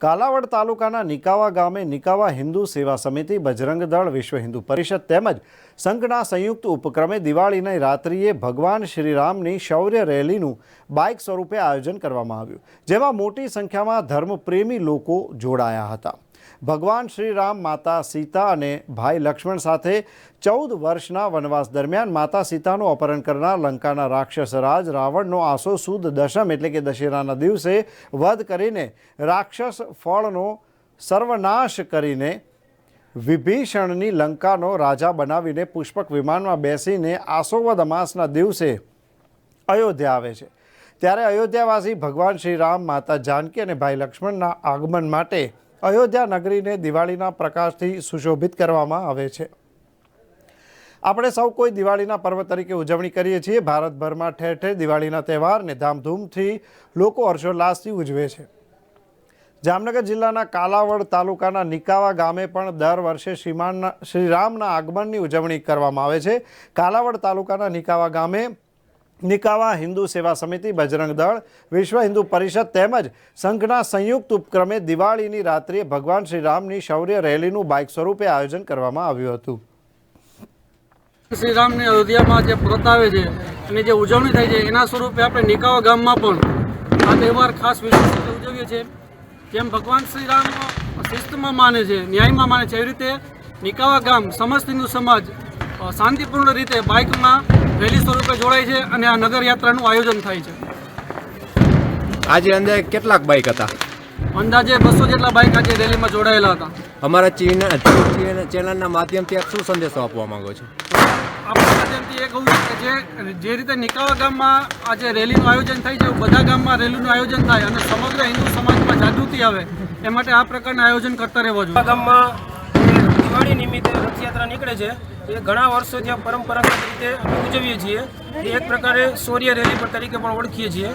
કાલાવડ તાલુકાના નિકાવા ગામે નિકાવા હિન્દુ સેવા સમિતિ બજરંગ દળ વિશ્વ હિન્દુ પરિષદ તેમજ સંઘના સંયુક્ત ઉપક્રમે દિવાળીની રાત્રિએ ભગવાન શ્રીરામની શૌર્ય રેલીનું બાઇક સ્વરૂપે આયોજન કરવામાં આવ્યું, જેમાં મોટી સંખ્યામાં ધર્મપ્રેમી લોકો જોડાયા હતા. ભગવાન શ્રીરામ, માતા સીતા અને ભાઈ લક્ષ્મણ સાથે ચૌદ વર્ષના વનવાસ દરમિયાન માતા સીતાનું અપહરણ કરનાર લંકાના રાક્ષસ રાજ રાવણનો આસો સુદ દશમ એટલે કે દશેરાના દિવસે વધ કરીને રાક્ષસ ફળનો સર્વનાશ કરીને વિભીષણની લંકાનો રાજા બનાવીને પુષ્પક વિમાનમાં બેસીને આસોવદ અમાસના દિવસે અયોધ્યા આવે છે. ત્યારે અયોધ્યાવાસી ભગવાન શ્રી રામ માતા જાનકી અને ભાઈ લક્ષ્મણના આગમન માટે અયોધ્યા નગરીને દિવાળીના પ્રકાશથી સુશોભિત કરવામાં આવે છે. આપણે સૌ કોઈ દિવાળીના પર્વ તરીકે ઉજવણી કરીએ છીએ. ભારતભરમાં ઠેર ઠેર દિવાળીના તહેવારને ધામધૂમથી લોકો હર્ષોલ્લાસથી ઉજવે છે. જામનગર જિલ્લાના કાલાવડ તાલુકાના નિકાવા ગામે પણ દર વર્ષે શ્રીમાનના શ્રીરામના આગમનની ઉજવણી કરવામાં આવે છે. કાલાવડ તાલુકાના નિકાવા ગામે નિકાવા હિન્દુ સેવા સમિતિ બજરંગ દળ, વિશ્વ હિન્દુ પરિષદ તેમજ સંઘના સંયુક્ત ઉપક્રમે દિવાળીની રાત્રિએ ભગવાન શ્રીરામની શૌર્ય રેલીનું બાઇક સ્વરૂપે આયોજન કરવામાં આવ્યું હતું. શ્રી રામને અયોધ્યામાં જે પ્રતાવે છે અને જે ઉજવણી થાય છે, એના સ્વરૂપે આપણે નિકાવા ગામમાં પણ આ તહેવાર ખાસ વિશેષ રીતે ઉજવીએ છીએ. જેમ ભગવાન શ્રી રામ શિસ્તમાં માને છે, ન્યાયમાં માને છે, એવી રીતે નિકાવા ગામ, સમસ્ત હિન્દુ સમાજ શાંતિપૂર્ણ રીતે બાઇકમાં રેલી સ્વરૂપે જોડાય છે અને આ નગરયાત્રાનું આયોજન થાય છે. આજે અંદર કેટલાક બાઇક હતા? અંદાજે બસો જેટલા બાઇક આજે રેલીમાં જોડાયેલા હતા. અમારા ચીન ચેનલના માધ્યમથી આપ શું સંદેશો આપવા માંગો છો? આપણા માધ્યમથી એ કહું છું કે જે જે રીતે નિકાવા ગામમાં આજે રેલીનું આયોજન થાય છે બધા ગામમાં રેલીનું આયોજન થાય અને સમગ્ર હિન્દુ સમાજમાં જાગૃતિ આવે એ માટે આ પ્રકારના આયોજન કરતા રહેવા જોઈએ. ગામમાં દિવાળી નિમિત્તે રથયાત્રા નીકળે છે. એ ઘણા વર્ષોથી આ પરંપરાગત રીતે ઉજવીએ છીએ, એ એક પ્રકારે શૌર્ય રેલી પર તરીકે પણ ઓળખીએ છીએ.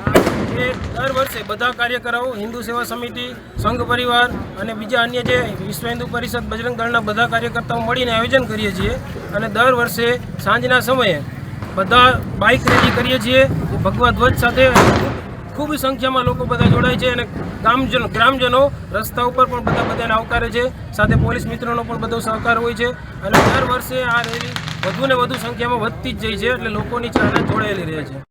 એ દર વર્ષે બધા કાર્યકરો, હિન્દુ સેવા સમિતિ, સંઘ પરિવાર અને બીજા અન્ય જે વિશ્વ હિન્દુ પરિષદ, બજરંગ દળના બધા કાર્યકર્તાઓ મળીને આયોજન કરીએ છીએ અને દર વર્ષે સાંજના સમયે બધા બાઇક રેલી કરીએ છીએ. ભગવા ધ્વજ સાથે ખૂબ સંખ્યામાં લોકો બધા જોડાય છે અને ગામજનો, ગ્રામજનો રસ્તા ઉપર પણ બધા બધાને આવકારે છે. સાથે પોલીસ મિત્રોનો પણ બધો સહકાર હોય છે. અને દર વર્ષે આ રેલી વધુ ને વધુ સંખ્યામાં વધતી જ જાય છે, એટલે લોકોની ચાલે જોડાયેલી રહે છે.